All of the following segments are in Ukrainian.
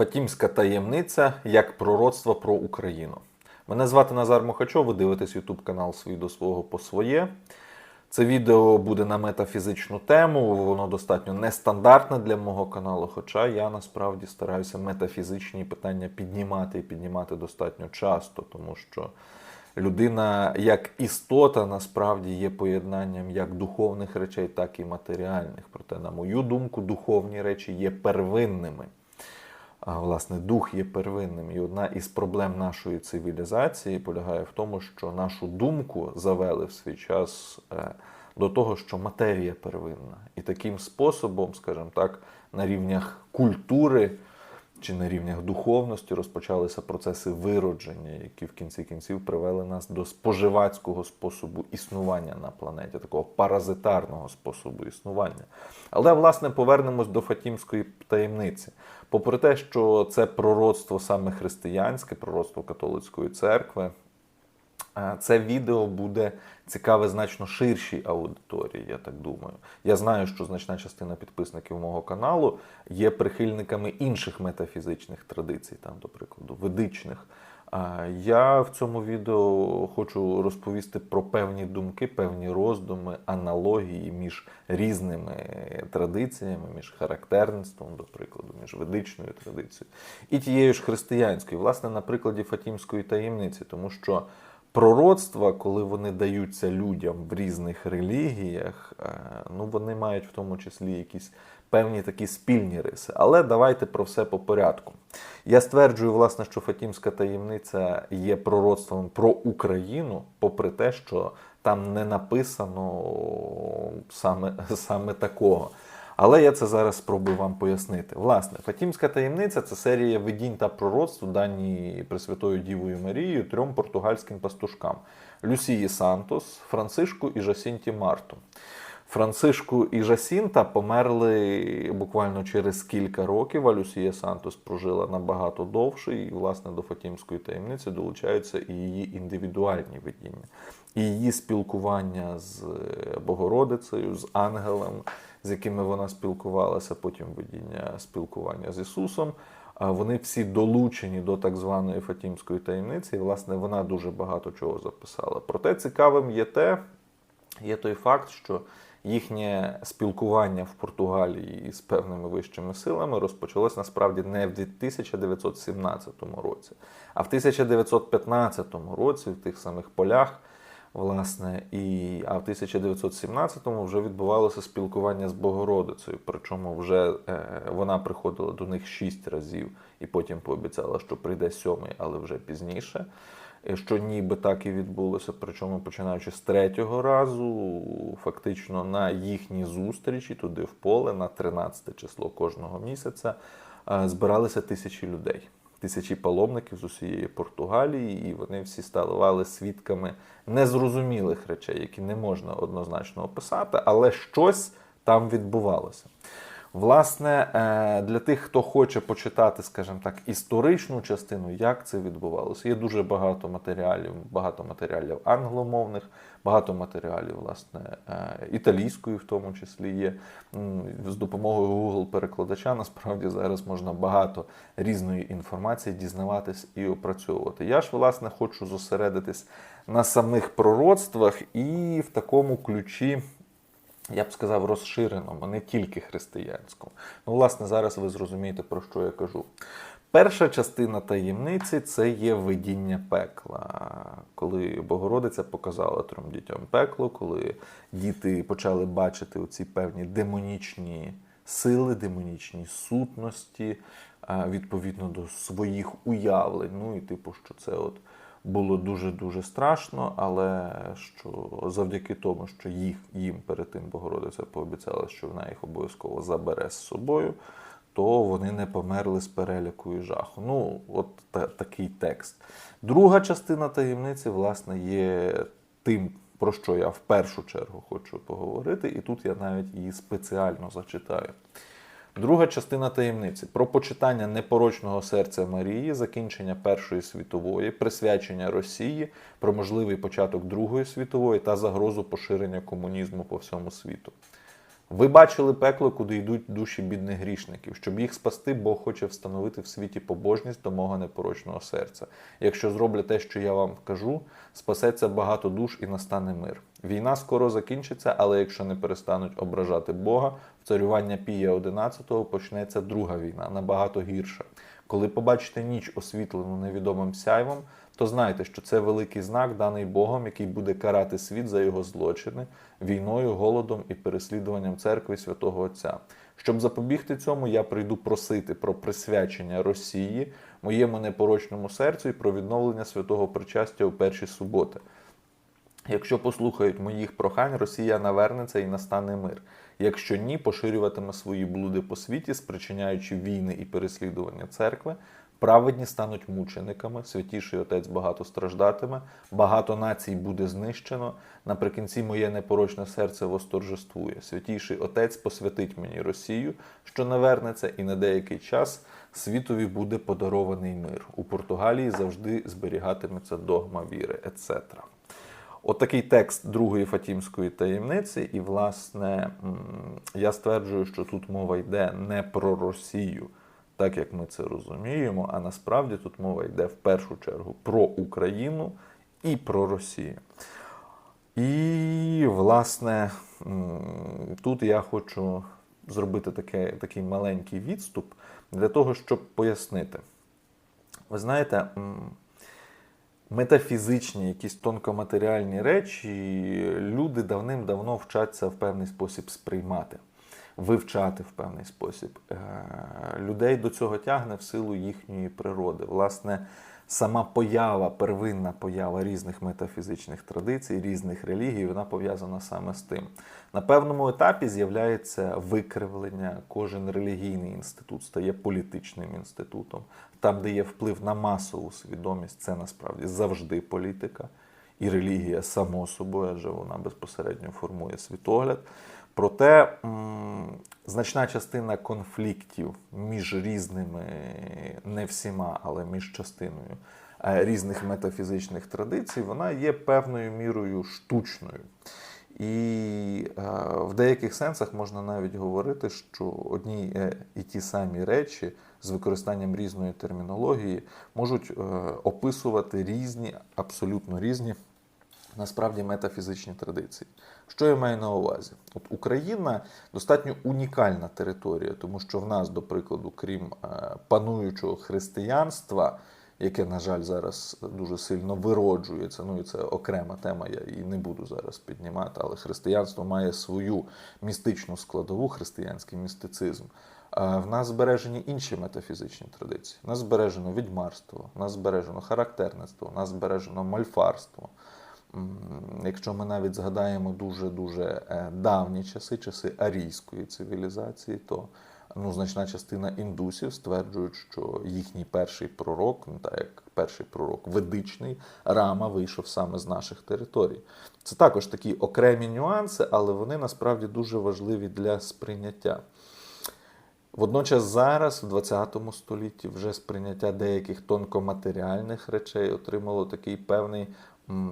Фатімська таємниця як пророцтво про Україну. Мене звати Назар Мохачов, ви дивитесь YouTube канал «Свій до свого по своє. Це відео буде на метафізичну тему, воно достатньо нестандартне для мого каналу, хоча я насправді стараюся метафізичні питання піднімати і піднімати достатньо часто, тому що людина як істота насправді є поєднанням як духовних речей, так і матеріальних. Проте, на мою думку, духовні речі є первинними. Власне, дух є первинним. І одна із проблем нашої цивілізації полягає в тому, що нашу думку завели в свій час е, до того, що матерія первинна. І таким способом, скажімо так, на рівнях культури чи на рівнях духовності розпочалися процеси виродження, які в кінці кінців привели нас до споживацького способу існування на планеті, такого паразитарного способу існування. Але, власне, повернемось до Фатімської таємниці. Попри те, що це пророцтво саме християнське, пророцтво католицької церкви, це відео буде цікаве значно ширшій аудиторії, я так думаю. Я знаю, що значна частина підписників мого каналу є прихильниками інших метафізичних традицій, там, до прикладу, ведичних. Я в цьому відео хочу розповісти про певні думки, певні роздуми, аналогії між різними традиціями, між характерництвом, до прикладу, між ведичною традицією і тією ж християнською, власне, на прикладі Фатімської таємниці, тому що пророцтва, коли вони даються людям в різних релігіях, е, ну вони мають в тому числі якісь певні такі спільні риси. Але давайте про все по порядку. Я стверджую, власне, що Фатімська таємниця є пророцтвом про Україну, попри те, що там не написано саме, саме такого. Але я це зараз спробую вам пояснити. Власне, Фатімська таємниця це серія видінь та пророцтв, дані Пресвятою Дівою Марією трьом португальським пастушкам: Люсії Сантос, Францишку і Жасінті Марту. Францишку і Жасінта померли буквально через кілька років, а Люсія Сантос прожила набагато довше, і, власне, до Фатімської таємниці долучаються і її індивідуальні видіння, і її спілкування з Богородицею, з ангелом, з якими вона спілкувалася, потім видіння спілкування з Ісусом. Вони всі долучені до так званої Фатімської таємниці, і, власне, вона дуже багато чого записала. Проте цікавим є те, є той факт, що їхнє спілкування в Португалії з певними вищими силами розпочалось насправді не в 1917 році, а в 1915 році в тих самих полях. Власне, і а в 1917-му вже відбувалося спілкування з Богородицею. Причому вже е, вона приходила до них шість разів і потім пообіцяла, що прийде сьомий, але вже пізніше. Е, Що ніби так і відбулося. Причому починаючи з третього разу, фактично на їхній зустрічі туди в поле на 13 число кожного місяця е, збиралися тисячі людей тисячі паломників з усієї Португалії, і вони всі ставали свідками незрозумілих речей, які не можна однозначно описати, але щось там відбувалося. Власне, е, для тих, хто хоче почитати, скажімо так, історичну частину, як це відбувалося, є дуже багато матеріалів, багато матеріалів англомовних, багато матеріалів, власне, е, італійської, в тому числі є. З допомогою Google-перекладача насправді зараз можна багато різної інформації дізнаватись і опрацьовувати. Я ж, власне, хочу зосередитись на самих пророцтвах і в такому ключі я б сказав, розширеному, не тільки християнському. Ну, власне, зараз ви зрозумієте, про що я кажу. Перша частина таємниці це є видіння пекла. Коли Богородиця показала трьом дітям пекло, коли діти почали бачити оці певні демонічні сили, демонічні сутності, відповідно до своїх уявлень. Ну і типу, що це от було дуже-дуже страшно, але що завдяки тому, що їх їм перед тим Богородиця пообіцяла, що вона їх обов'язково забере з собою, то вони не померли з переляку і жаху. Ну, от та, такий текст. Друга частина таємниці, власне, є тим, про що я в першу чергу хочу поговорити, і тут я навіть її спеціально зачитаю. Друга частина таємниці про почитання непорочного серця Марії, закінчення Першої світової, присвячення Росії, про можливий початок Другої світової та загрозу поширення комунізму по всьому світу. Ви бачили пекло, куди йдуть душі бідних грішників. Щоб їх спасти, Бог хоче встановити в світі побожність до мого непорочного серця. Якщо зроблю те, що я вам кажу, спасеться багато душ і настане мир. Війна скоро закінчиться, але якщо не перестануть ображати Бога, царювання Пія 11 почнеться друга війна, набагато гірша. Коли побачите ніч освітлену невідомим сяйвом, то знайте, що це великий знак, даний Богом, який буде карати світ за його злочини, війною, голодом і переслідуванням церкви святого Отця. Щоб запобігти цьому, я прийду просити про присвячення Росії, моєму непорочному серцю і про відновлення святого причастя у перші суботи. Якщо послухають моїх прохань, Росія навернеться і настане мир. Якщо ні, поширюватиме свої блуди по світі, спричиняючи війни і переслідування церкви. Праведні стануть мучениками, святіший отець багато страждатиме, багато націй буде знищено. Наприкінці моє непорочне серце восторжествує. Святіший отець посвятить мені Росію, що навернеться, і на деякий час світові буде подарований мир. У Португалії завжди зберігатиметься догма віри, etc. Отакий текст другої Фатімської таємниці, і, власне, я стверджую, що тут мова йде не про Росію, так як ми це розуміємо, а насправді тут мова йде в першу чергу про Україну і про Росію. І, власне, тут я хочу зробити таке, такий маленький відступ для того, щоб пояснити. Ви знаєте, метафізичні, якісь тонкоматеріальні речі люди давним-давно вчаться в певний спосіб сприймати, вивчати в певний спосіб. Е, Людей до цього тягне в силу їхньої природи. Власне, сама поява, первинна поява різних метафізичних традицій, різних релігій, вона пов'язана саме з тим. На певному етапі з'являється викривлення, кожен релігійний інститут стає політичним інститутом. Там, де є вплив на масову свідомість, це насправді завжди політика. І релігія само собою, адже вона безпосередньо формує світогляд. Проте значна частина конфліктів між різними, не всіма, але між частиною е, різних метафізичних традицій, вона є певною мірою штучною. І е, в деяких сенсах можна навіть говорити, що одні е, і ті самі речі з використанням різної термінології можуть описувати різні, абсолютно різні насправді метафізичні традиції. Що я маю на увазі? От Україна достатньо унікальна територія, тому що в нас, до прикладу, крім е, пануючого християнства, яке, на жаль, зараз дуже сильно вироджується. Ну і це окрема тема, я її не буду зараз піднімати, але християнство має свою містичну складову, християнський містицизм. В нас збережені інші метафізичні традиції. У нас збережено відьмарство, у нас збережено характерництво, у нас збережено мальфарство. Якщо ми навіть згадаємо дуже-дуже е, давні часи, часи арійської цивілізації, то ну, значна частина індусів стверджують, що їхній перший пророк, ну, так як перший пророк ведичний, Рама вийшов саме з наших територій. Це також такі окремі нюанси, але вони насправді дуже важливі для сприйняття. Водночас зараз, в 20 столітті, вже сприйняття деяких тонкоматеріальних речей отримало такий певний,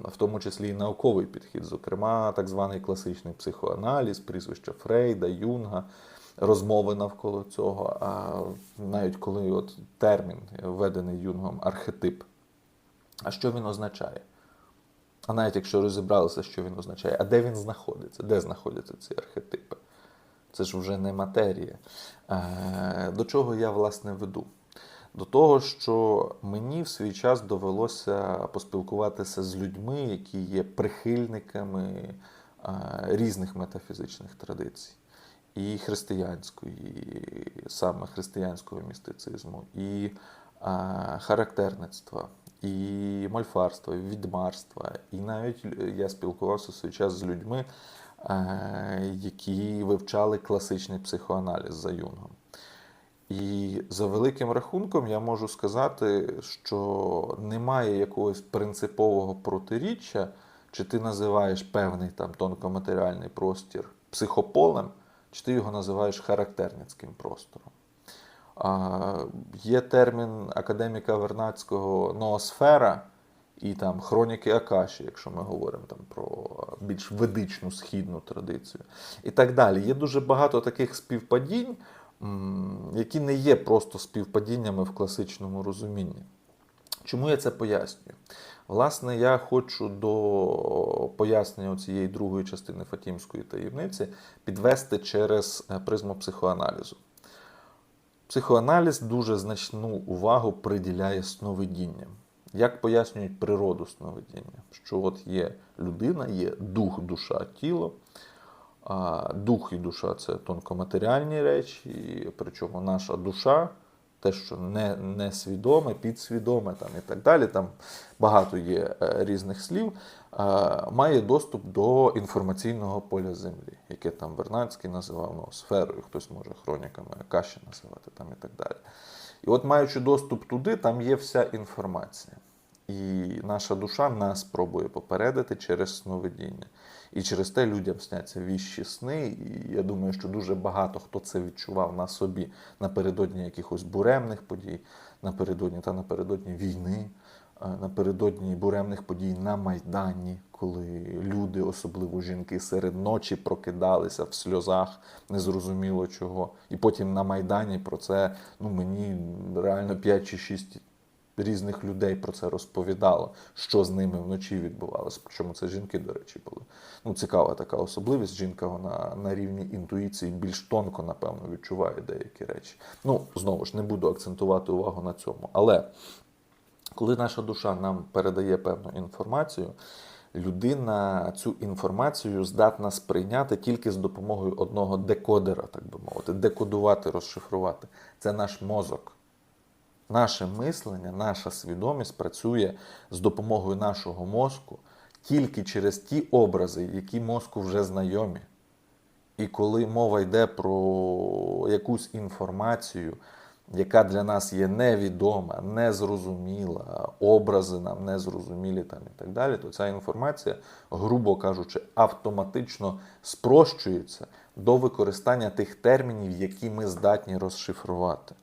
в тому числі і науковий підхід, зокрема, так званий класичний психоаналіз, прізвища Фрейда, Юнга, розмови навколо цього. А навіть коли от термін введений Юнгом архетип. А що він означає? А навіть якщо розібралися, що він означає, а де він знаходиться? Де знаходяться ці архетипи? Це ж вже не матерія. Е, До чого я власне веду? До того, що мені в свій час довелося поспілкуватися з людьми, які є прихильниками е, різних метафізичних традицій, і християнської, і саме християнського містицизму, і е, характерництва, і мольфарства, і відьмарства. І навіть я спілкувався свій час з людьми, е, які вивчали класичний психоаналіз за Юнгом. І за великим рахунком я можу сказати, що немає якогось принципового протиріччя, чи ти називаєш певний там тонкоматеріальний простір психополем, чи ти його називаєш характерницьким простором. А, Є термін академіка Вернадського ноосфера, і там хроніки Акаші, якщо ми говоримо там про більш ведичну східну традицію, і так далі. Є дуже багато таких співпадінь, які не є просто співпадіннями в класичному розумінні. Чому я це пояснюю? Власне, я хочу до пояснення цієї другої частини Фатімської таємниці підвести через е, призму психоаналізу. Психоаналіз дуже значну увагу приділяє сновидінням. Як пояснюють природу сновидіння? Що от є людина, є дух, душа, тіло. А дух і душа це тонкоматеріальні речі, і причому наша душа, те, що не, несвідоме, підсвідоме там, і так далі, там багато є е, різних слів, е, має доступ до інформаційного поля Землі, яке там Вернадський називав ну, сферою, хтось може хроніками Каші називати там, і так далі. І от, маючи доступ туди, там є вся інформація. І наша душа нас пробує попередити через сновидіння. І через те людям сняться віщі сни. І я думаю, що дуже багато хто це відчував на собі напередодні якихось буремних подій, напередодні та напередодні війни, напередодні буремних подій на Майдані, коли люди, особливо жінки, серед ночі прокидалися в сльозах, незрозуміло чого. І потім на Майдані про це ну, мені реально 5 чи 6 різних людей про це розповідало, що з ними вночі відбувалося. Причому це жінки, до речі, були. Ну, цікава така особливість. Жінка вона на рівні інтуїції більш тонко, напевно, відчуває деякі речі. Ну, знову ж не буду акцентувати увагу на цьому. Але коли наша душа нам передає певну інформацію, людина цю інформацію здатна сприйняти тільки з допомогою одного декодера, так би мовити, декодувати, розшифрувати. Це наш мозок. Наше мислення, наша свідомість працює з допомогою нашого мозку тільки через ті образи, які мозку вже знайомі. І коли мова йде про якусь інформацію, яка для нас є невідома, незрозуміла, образи нам незрозумілі там і так далі, то ця інформація, грубо кажучи, автоматично спрощується до використання тих термінів, які ми здатні розшифрувати.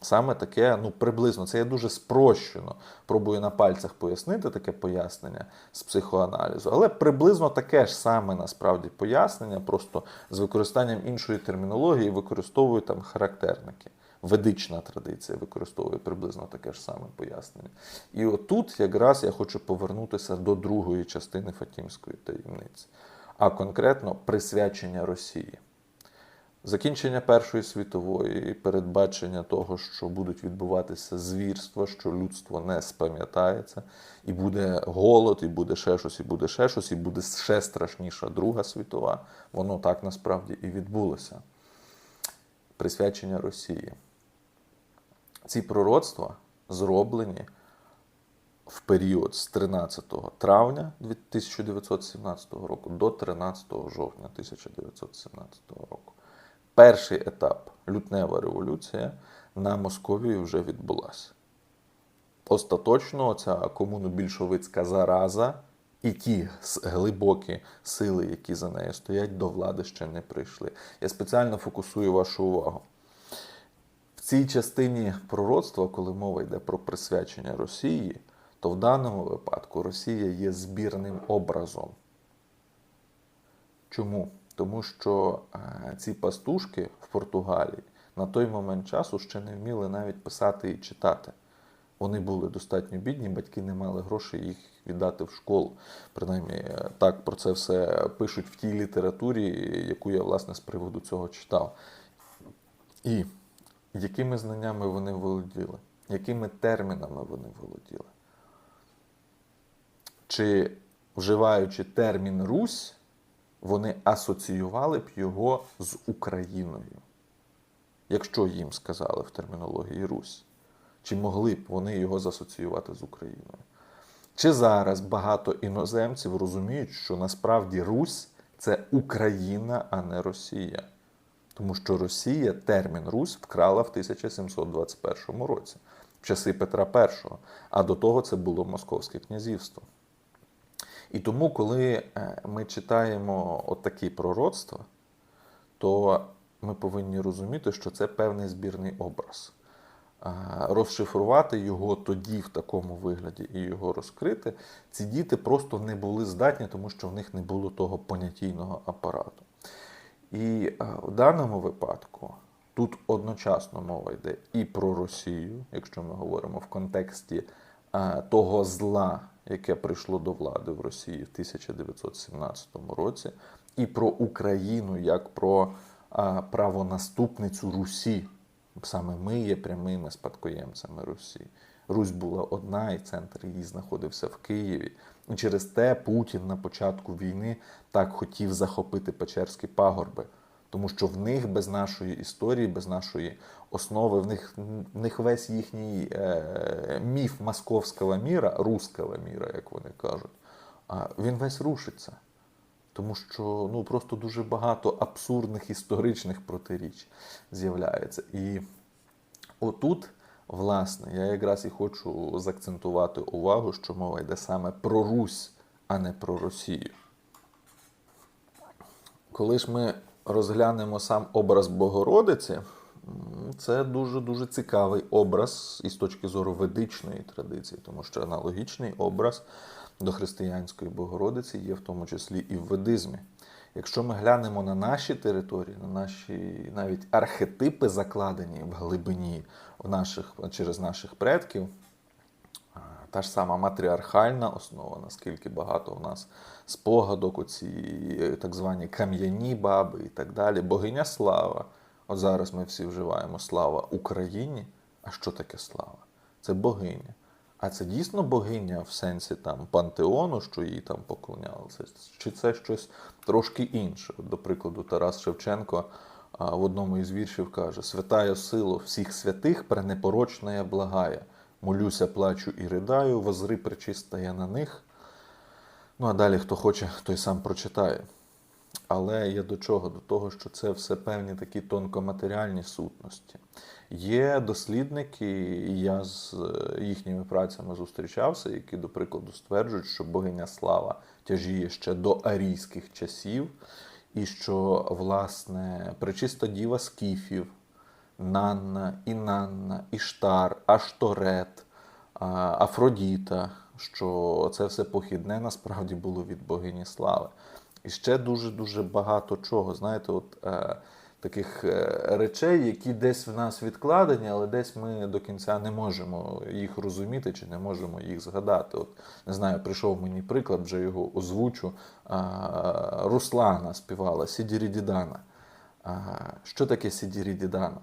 Саме таке, ну приблизно, це я дуже спрощено. Пробую на пальцях пояснити таке пояснення з психоаналізу, але приблизно таке ж саме насправді пояснення, просто з використанням іншої термінології використовую там характерники. Ведична традиція використовує приблизно таке ж саме пояснення. І отут якраз я хочу повернутися до другої частини Фатімської таємниці, а конкретно присвячення Росії. Закінчення Першої світової передбачення того, що будуть відбуватися звірства, що людство не спам'ятається, і буде голод, і буде ще щось, і буде ще щось, і буде ще страшніша Друга світова. Воно так насправді і відбулося. Присвячення Росії. Ці пророцтва зроблені в період з 13 травня 1917 року до 13 жовтня 1917 року. Перший етап лютнева революція на Московії вже відбулася. Остаточно ця комуно-більшовицька зараза і ті глибокі сили, які за нею стоять, до влади ще не прийшли. Я спеціально фокусую вашу увагу. В цій частині пророцтва, коли мова йде про присвячення Росії, то в даному випадку Росія є збірним образом. Чому? Тому що е, ці пастушки в Португалії на той момент часу ще не вміли навіть писати і читати. Вони були достатньо бідні, батьки не мали грошей їх віддати в школу. Принаймні, е, так про це все пишуть в тій літературі, яку я, власне, з приводу цього читав. І якими знаннями вони володіли, якими термінами вони володіли? Чи вживаючи термін Русь, вони асоціювали б його з Україною, якщо їм сказали в термінології Русь, чи могли б вони його засоціювати з Україною? Чи зараз багато іноземців розуміють, що насправді Русь це Україна, а не Росія? Тому що Росія термін Русь вкрала в 1721 році, в часи Петра І, а до того це було Московське князівство. І тому, коли е, ми читаємо отакі пророцтва, то ми повинні розуміти, що це певний збірний образ. розшифрувати його тоді в такому вигляді і його розкрити, ці діти просто не були здатні, тому що в них не було того понятійного апарату. І в даному випадку тут одночасно мова йде і про Росію, якщо ми говоримо в контексті того зла, яке прийшло до влади в Росії в 1917 році, і про Україну як про правонаступницю Русі. Саме ми є прямими спадкоємцями Русі. Русь була одна, і центр її знаходився в Києві. І через те Путін на початку війни так хотів захопити Печерські пагорби, тому що в них без нашої історії, без нашої основи, в них, в них весь їхній е, міф московського міра, русского міра, як вони кажуть, він весь рушиться. Тому що ну, просто дуже багато абсурдних історичних протиріч з'являється. І отут, власне, я якраз і хочу заакцентувати увагу, що мова йде саме про Русь, а не про Росію. Коли ж ми розглянемо сам образ Богородиці, це дуже-дуже цікавий образ із точки зору ведичної традиції, тому що аналогічний образ до християнської Богородиці є в тому числі і в ведизмі. Якщо ми глянемо на наші території, на наші навіть архетипи закладені в глибині в наших, через наших предків, та ж сама матріархальна основа, наскільки багато в нас спогадок, оці е, так звані кам'яні баби і так далі, богиня слава. От зараз ми всі вживаємо слава Україні. А що таке слава? Це богиня. А це дійсно богиня в сенсі там пантеону, що їй там поклонялися? Чи це щось трошки інше? До прикладу, Тарас Шевченко в одному із віршів каже: Святая сило всіх святих, пренепорочна я благая. Молюся, плачу і ридаю, возри причиста я на них. Ну а далі, хто хоче, той сам прочитає. Але я до чого? До того, що це все певні такі тонкоматеріальні сутності. Є дослідники, і я з е, їхніми працями зустрічався, які, до прикладу, стверджують, що богиня слава тяжіє ще до арійських часів, і що, власне, пречиста діва скіфів, Нанна, Інанна, Іштар, Ашторет, Афродіта, що це все похідне насправді було від богині слави. І ще дуже-дуже багато чого. Знаєте, от е, таких е, речей, які десь в нас відкладені, але десь ми до кінця не можемо їх розуміти чи не можемо їх згадати. От не знаю, прийшов мені приклад, вже його озвучу. Е, Руслана співала Сідірідідана. Е, що таке Сідірідідана?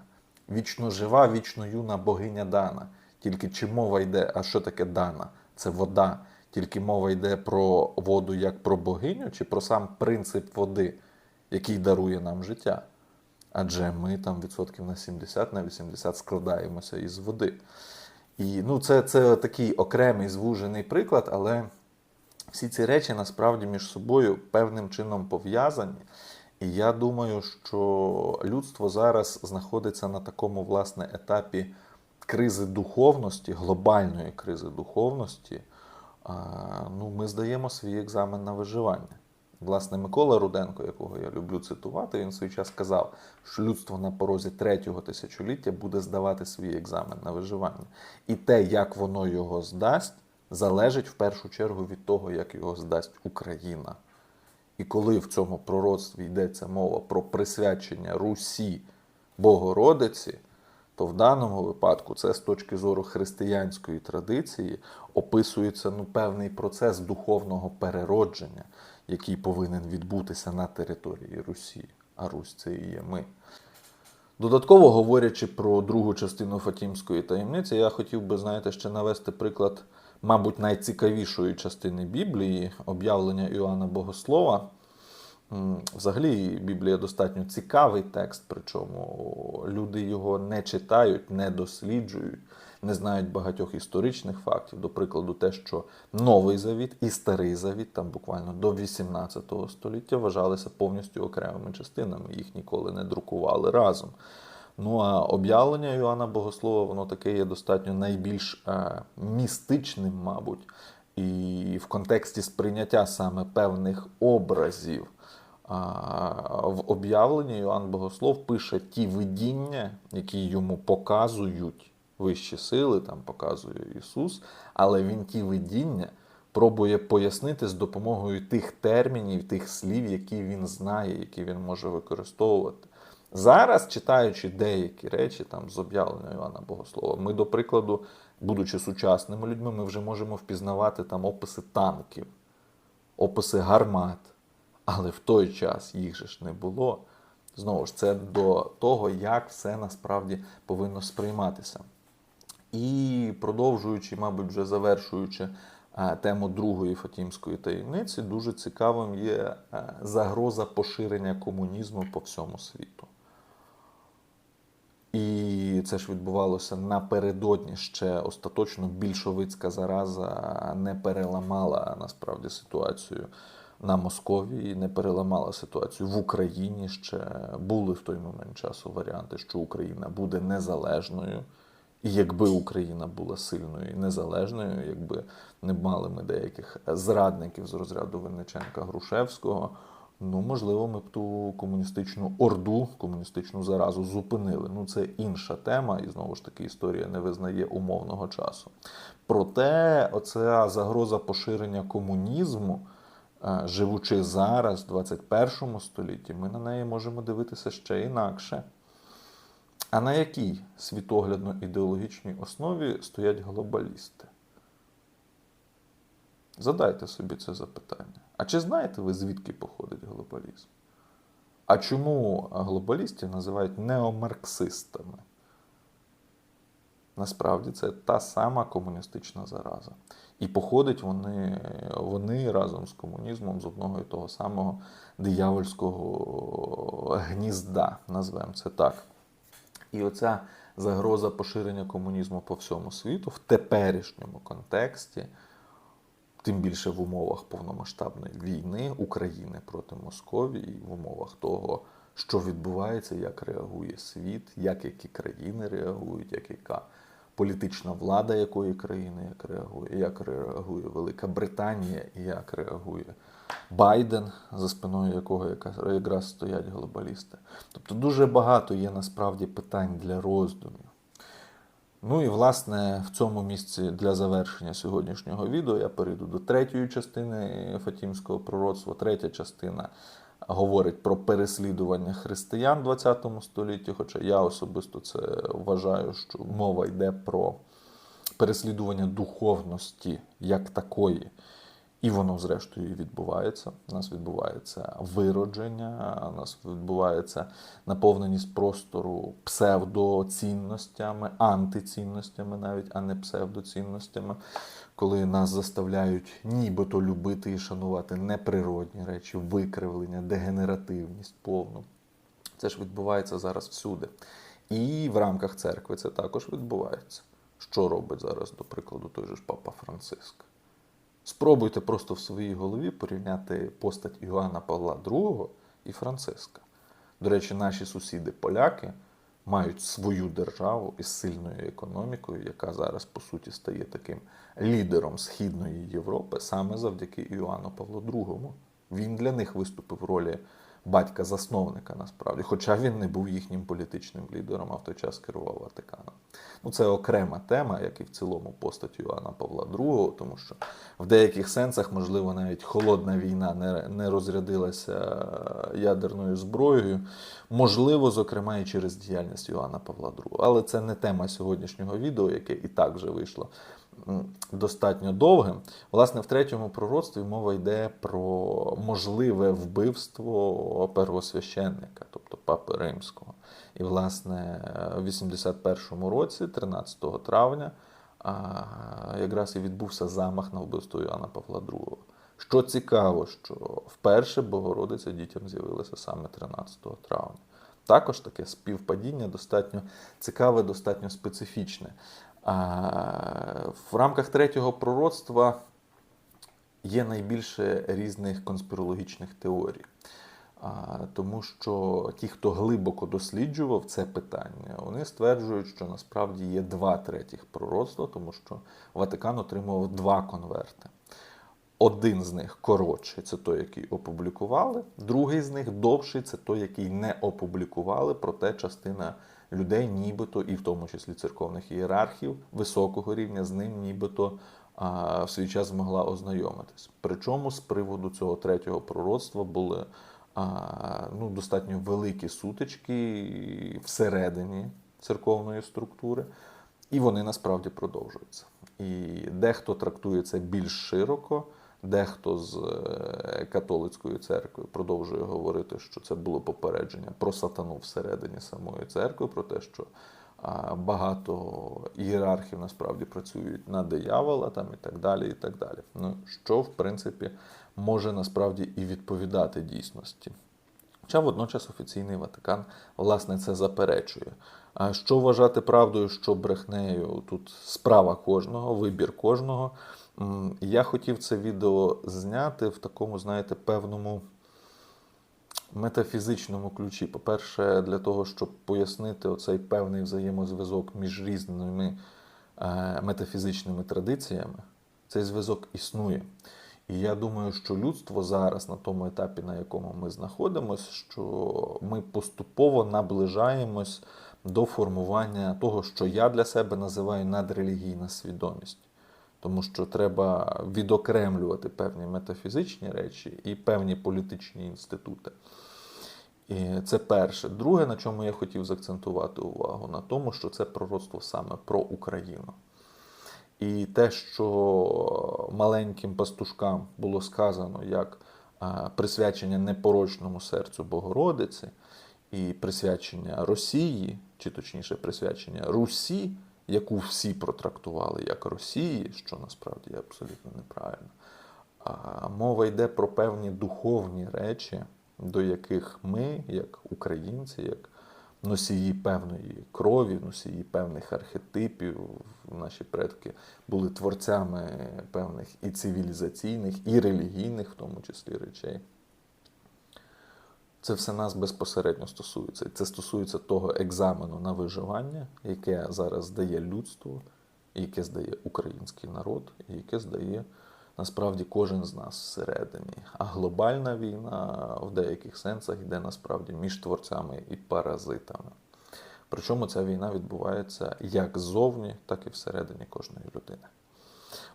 Вічно жива, вічно юна богиня Дана. Тільки чи мова йде, а що таке Дана? Це вода. Тільки мова йде про воду як про богиню, чи про сам принцип води, який дарує нам життя. Адже ми там відсотків на 70, на 80 складаємося із води. І ну, це, це такий окремий звужений приклад, але всі ці речі насправді між собою певним чином пов'язані. І я думаю, що людство зараз знаходиться на такому власне етапі кризи духовності, глобальної кризи духовності. Ну, ми здаємо свій екзамен на виживання. Власне, Микола Руденко, якого я люблю цитувати, він в свій час сказав, що людство на порозі третього тисячоліття буде здавати свій екзамен на виживання. І те, як воно його здасть, залежить в першу чергу від того, як його здасть Україна. І коли в цьому пророцтві йдеться мова про присвячення Русі Богородиці, то в даному випадку це з точки зору християнської традиції описується ну, певний процес духовного переродження, який повинен відбутися на території Русі. А Русь це і є ми. Додатково говорячи про другу частину Фатімської таємниці, я хотів би, знаєте, ще навести приклад, мабуть, найцікавішої частини Біблії, об'явлення Іоанна Богослова. Взагалі, Біблія достатньо цікавий текст, причому люди його не читають, не досліджують, не знають багатьох історичних фактів. До прикладу, те, що Новий Завіт і Старий Завіт, там буквально до 18 століття, вважалися повністю окремими частинами, їх ніколи не друкували разом. Ну а об'явлення Іоанна Богослова, воно таке є достатньо найбільш е, містичним, мабуть, і в контексті сприйняття саме певних образів. В об'явленні Іоанн Богослов пише ті видіння, які йому показують вищі сили, там показує Ісус, але він ті видіння пробує пояснити з допомогою тих термінів, тих слів, які він знає, які він може використовувати. Зараз, читаючи деякі речі там з об'явлення Івана Богослова, ми, до прикладу, будучи сучасними людьми, ми вже можемо впізнавати там описи танків, описи гармат. Але в той час їх же ж не було. Знову ж, це до того, як все насправді повинно сприйматися. І продовжуючи, мабуть, вже завершуючи е, тему другої Фатімської таємниці, дуже цікавим є е, загроза поширення комунізму по всьому світу. І це ж відбувалося напередодні ще остаточно більшовицька зараза не переламала насправді ситуацію на Московії, не переламала ситуацію в Україні. Ще були в той момент часу варіанти, що Україна буде незалежною. І якби Україна була сильною і незалежною, якби не мали ми деяких зрадників з розряду Винниченка Грушевського, ну можливо, ми б ту комуністичну орду, комуністичну заразу зупинили. Ну це інша тема, і знову ж таки історія не визнає умовного часу. Проте, оця загроза поширення комунізму, живучи зараз, в 21 столітті, ми на неї можемо дивитися ще інакше. А на якій світоглядно-ідеологічній основі стоять глобалісти? Задайте собі це запитання. А чи знаєте ви, звідки походить глобалізм? А чому глобалістів називають неомарксистами? Насправді це та сама комуністична зараза. І походять вони, вони разом з комунізмом з одного і того самого диявольського гнізда, назвемо це так. І оця загроза поширення комунізму по всьому світу в теперішньому контексті, тим більше в умовах повномасштабної війни України проти Московії, в умовах того, що відбувається, як реагує світ, як які країни реагують, як яка політична влада якої країни як реагує, як реагує Велика Британія і як реагує Байден, за спиною якого якраз стоять глобалісти. Тобто дуже багато є насправді питань для роздумів. Ну і власне в цьому місці для завершення сьогоднішнього відео я перейду до третьої частини Фатімського пророцтва. Третя частина говорить про переслідування християн в ХХ столітті. Хоча я особисто це вважаю, що мова йде про переслідування духовності як такої. І воно, зрештою, відбувається. У нас відбувається виродження, у нас відбувається наповненість простору псевдоцінностями, антицінностями, навіть, а не псевдоцінностями, коли нас заставляють нібито любити і шанувати неприродні речі, викривлення, дегенеративність повну. Це ж відбувається зараз всюди. І в рамках церкви це також відбувається. Що робить зараз, до прикладу, той же ж Папа Франциск? Спробуйте просто в своїй голові порівняти постать Іоанна Павла II і Франциска. До речі, наші сусіди поляки мають свою державу із сильною економікою, яка зараз, по суті, стає таким лідером Східної Європи саме завдяки Іоанну Павлу II. Він для них виступив в ролі батька-засновника насправді, хоча він не був їхнім політичним лідером, а в той час керував Ватиканом. Ну, це окрема тема, як і в цілому постать Іоанна Павла II, тому що в деяких сенсах, можливо, навіть холодна війна не, не розрядилася ядерною зброєю. Можливо, зокрема, і через діяльність Іоанна Павла II. Але це не тема сьогоднішнього відео, яке і так вже вийшло достатньо довгим. Власне, в третьому пророцтві мова йде про можливе вбивство первосвященника, тобто папи римського. І, власне, в 81-му році, 13 травня, якраз і відбувся замах на вбивство Іоанна Павла II. Що цікаво, що вперше Богородиця дітям з'явилася саме 13 травня. Також таке співпадіння достатньо цікаве, достатньо специфічне. В рамках третього пророцтва є найбільше різних конспірологічних теорій. Тому що ті, хто глибоко досліджував це питання, вони стверджують, що насправді є два третіх пророцтва, тому що Ватикан отримував два конверти. Один з них коротший, це той, який опублікували, другий з них довший це той, який не опублікували, проте частина людей, нібито, і в тому числі церковних ієрархів високого рівня, з ним нібито а, в свій час змогла ознайомитись. Причому з приводу цього третього пророцтва були а, ну, достатньо великі сутички всередині церковної структури, і вони насправді продовжуються. І дехто трактує це більш широко, дехто з е, католицької церкви продовжує говорити, що це було попередження про сатану всередині самої церкви, про те, що багато ієрархів насправді працюють на диявола там і так далі. і так далі. Ну, що, в принципі, може насправді і відповідати дійсності. Хоча водночас офіційний Ватикан власне це заперечує. А що вважати правдою, що брехнею? Тут справа кожного, вибір кожного. Я хотів це відео зняти в такому, знаєте, певному метафізичному ключі. По-перше, для того, щоб пояснити оцей певний взаємозв'язок між різними е, метафізичними традиціями, цей зв'язок існує. І я думаю, що людство зараз на тому етапі, на якому ми знаходимося, що ми поступово наближаємось до формування того, що я для себе називаю надрелігійна свідомість. Тому що треба відокремлювати певні метафізичні речі і певні політичні інститути. І це перше. Друге, на чому я хотів заакцентувати увагу, на тому, що це пророцтво саме про Україну. І те, що маленьким пастушкам було сказано як присвячення непорочному серцю Богородиці, і присвячення Росії, чи точніше присвячення Русі, яку всі протрактували як Росії, що насправді є абсолютно неправильно. А мова йде про певні духовні речі, до яких ми, як українці, як носії певної крові, носії певних архетипів, наші предки були творцями певних і цивілізаційних, і релігійних, в тому числі речей. Це все нас безпосередньо стосується. Це стосується того екзамену на виживання, яке зараз здає людство, яке здає український народ, і яке здає насправді кожен з нас всередині. А глобальна війна в деяких сенсах йде насправді між творцями і паразитами. Причому ця війна відбувається як ззовні, так і всередині кожної людини.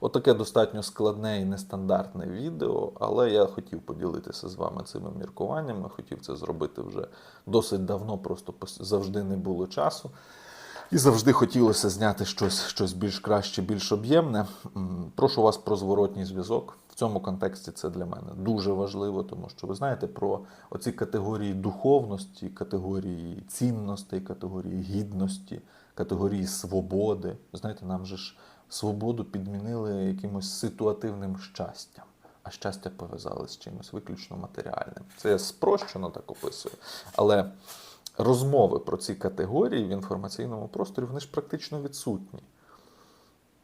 Отаке достатньо складне і нестандартне відео, але я хотів поділитися з вами цими міркуваннями. Хотів це зробити вже досить давно, просто завжди не було часу. І завжди хотілося зняти щось, щось більш краще, більш об'ємне. Прошу вас про зворотній зв'язок. В цьому контексті це для мене дуже важливо, тому що ви знаєте про оці категорії духовності, категорії цінностей, категорії гідності, категорії свободи. Знаєте, нам же ж свободу підмінили якимось ситуативним щастям, а щастя пов'язали з чимось виключно матеріальним. Це я спрощено так описую. Але розмови про ці категорії в інформаційному просторі вони ж практично відсутні.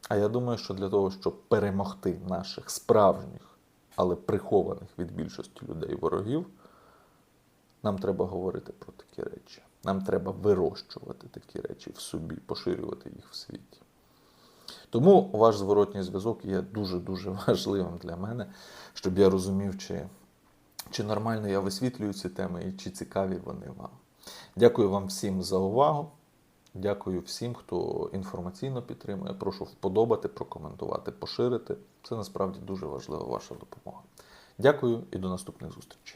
А я думаю, що для того, щоб перемогти наших справжніх, але прихованих від більшості людей ворогів, нам треба говорити про такі речі. Нам треба вирощувати такі речі в собі, поширювати їх в світі. Тому ваш зворотній зв'язок є дуже-дуже важливим для мене, щоб я розумів, чи, чи нормально я висвітлюю ці теми і чи цікаві вони вам. Дякую вам всім за увагу. Дякую всім, хто інформаційно підтримує. Прошу вподобати, прокоментувати, поширити. Це насправді дуже важлива ваша допомога. Дякую і до наступних зустрічей.